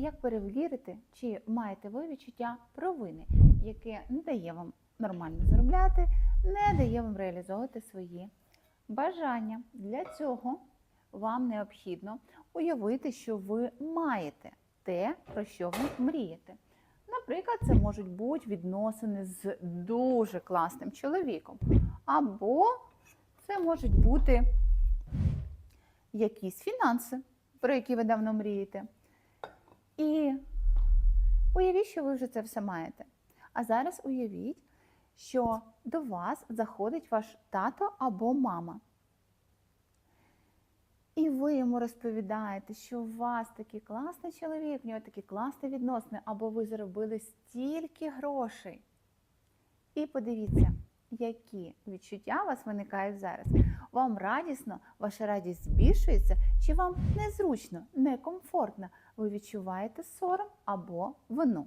як перевірити, чи маєте ви відчуття провини, яке не дає вам нормально заробляти, не дає вам реалізовувати свої бажання. Для цього вам необхідно уявити, що ви маєте те, про що ви мрієте. Наприклад, це можуть бути відносини з дуже класним чоловіком, або це можуть бути якісь фінанси, про які ви давно мрієте. І уявіть, що ви вже це все маєте. А зараз уявіть, що до вас заходить ваш тато або мама. І ви йому розповідаєте, що у вас такий класний чоловік, в нього такі класні відносини, або ви заробили стільки грошей. І подивіться, які відчуття у вас виникають зараз. Вам радісно, ваша радість збільшується, чи вам незручно, некомфортно, ви відчуваєте сором або вину.